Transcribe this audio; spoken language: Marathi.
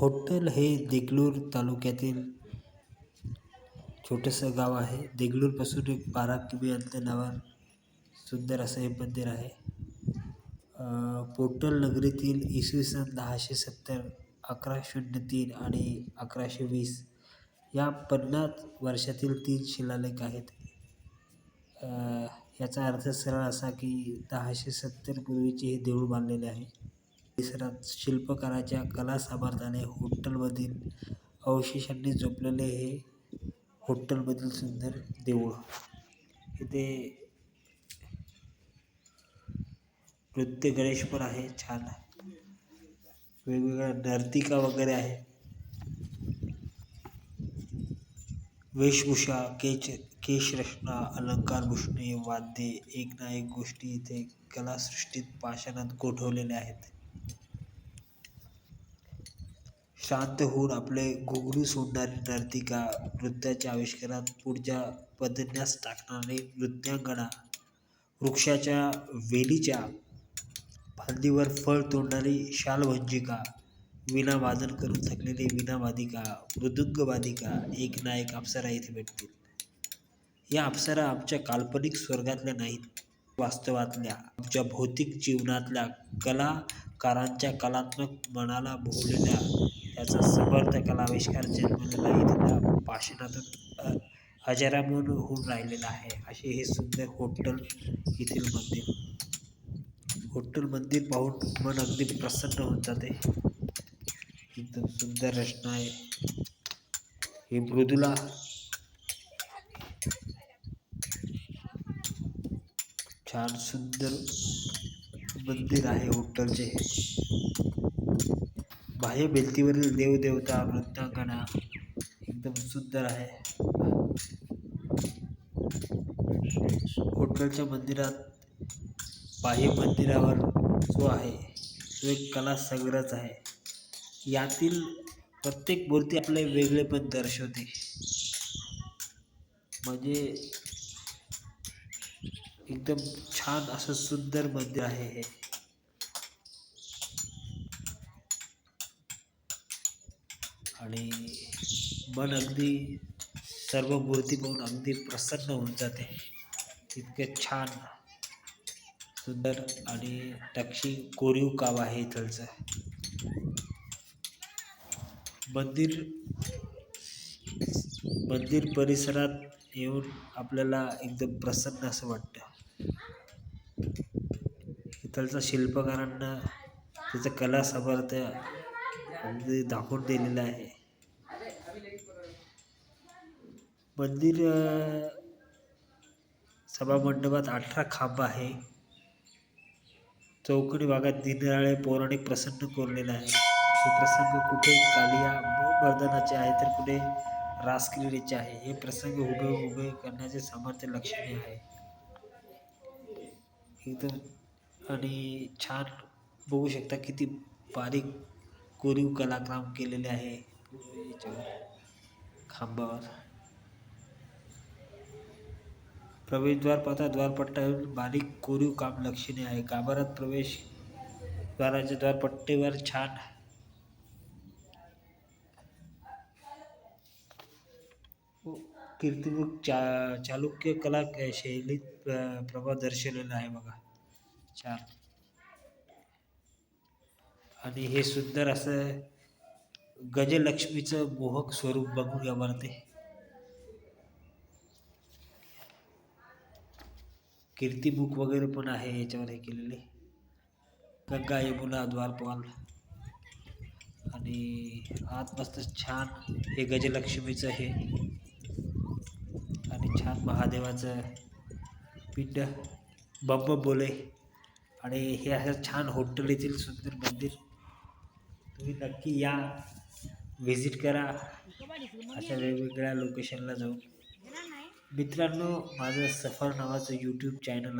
होट्टल हे देगलूर तालुक्यातील छोटंसं गाव आहे. देगलूरपासून एक बारा किमी अंतरावर सुंदर असं हे मंदिर आहे. पोटल नगरीतील इसवी सन दहाशे सत्तर अकरा शून्य तीन आणि अकराशे वीस या पन्नास वर्षातील तीन शिलालेख आहेत. याचा अर्थ सरळ असा की दहाशे सत्तर पूर्वीचे हे देऊळ बांधलेले आहे. परिसरात शिल्पकाराच्या कला सामर्थ्याने होट्टलमधील अवशेषांनी झोपलेले हे होट्टलमधील सुंदर देऊळ. इथे नृत्य गणेश पण आहे छान वेगवेगळ्या नर्तिका वगैरे आहे. वेशभूषा केच केशरचना अलंकार भूषणे वाद्ये एक ना एक गोष्टी इथे कलासृष्टीत पाषाणात गोठवलेल्या आहेत. शांत होऊन आपले घुंगरू सोडणारी नर्तिका नृत्याच्या आविष्कारात पुढच्या पदन्यास टाकणारी नृत्यांगना वृक्षाच्या वेलीच्या फांदीवर फळ तोडणारी शालभंजिका. विणा वादन करून थकलेली विणावादिका मृदुंगवादिका एक ना एक अप्सरा इथे भेटतील. या अप्सरा आमच्या काल्पनिक स्वर्गातल्या नाहीत वास्तवातल्या. आमच्या भौतिक जीवनातल्या कलाकारांच्या कलात्मक मनाला भोवलेल्या त्याचा समर्थ कलाविष्कार जन्मलेला इथल्या पाषाणातून अजरामर होऊन राहिलेला आहे. असे हे सुंदर होटल येथील मंदिर. होटल मंदिर पाहून मन अगदी प्रसन्न होऊन जाते. एकदम सुंदर रचना आहे. हे मृदुला छान सुंदर मंदिर आहे होटलचे. बाह्य भिंतीवरील देवदेवता नृत्यांगना एकदम सुंदर आहे. होटलच्या मंदिरात बाह्य मंदिरावर जो आहे तो एक कला संग्रहच आहे. यातील प्रत्येक मूर्ती आपले वेगळेपण दर्शवते. म्हणजे एकदम छान असं सुंदर मंदिर आहे हे. आणि मन अगदी सर्व मूर्ती पाहून अगदी प्रसन्न होऊन जाते. इतके छान सुंदर आणि टक्षी कोरीव काम आहे इथलचं. मंदिर मंदिर परिसरात येऊन आपल्याला एकदम प्रसन्न असं वाटतं. इथलचा शिल्पकारांना त्याचं कला सामर्थ्य म्हणजे दाखवून दिलेलं आहे. मंदिर सभामंडपात अठरा खांब आहे. चौकडी भागात दिनराळे पौराणिक प्रसंग कोरलेला आहे. हे प्रसंग कुठे? कालिया मर्दनाचे आहे तर कुठे? रासक्रीडेचे आहे. हे प्रसंग उभे उभे करण्याचे सामर्थ्य लक्षणीय आहे. एकदम आणि छान बघू शकता किती बारीक कोरीव कलाकाम केलेले आहे. याच्यावर खांबावर. प्रवेशद्वार पाहता द्वारपट्ट्यावर बारीक कोरीव काम लक्षणीय आहे. गाभारात प्रवेश द्वाराच्या द्वारपट्टीवर छान कीर्तिमुख चा चालुक्य कला शैलीत प्रभाव दर्शवलेला आहे बघा. छान आणि हे सुंदर असं गजलक्ष्मीचं मोहक स्वरूप बघून घ्या मला ते कीर्तिमुख वगैरे पण आहे याच्यावर हे केलेले. गंगा यमुना द्वारपाल. आणि आत मस्त छान हे गजलक्ष्मीचं हे. आणि छान महादेवाचं पिंड. बंब बोले. आणि हे असं छान होटल येथील सुंदर मंदिर. तुम्ही नक्की या. व्हिजिट करा. अशा वेगवेगळ्या लोकेशनला जाऊन मित्रांनो माझं सफर नावाचं यूट्यूब चॅनल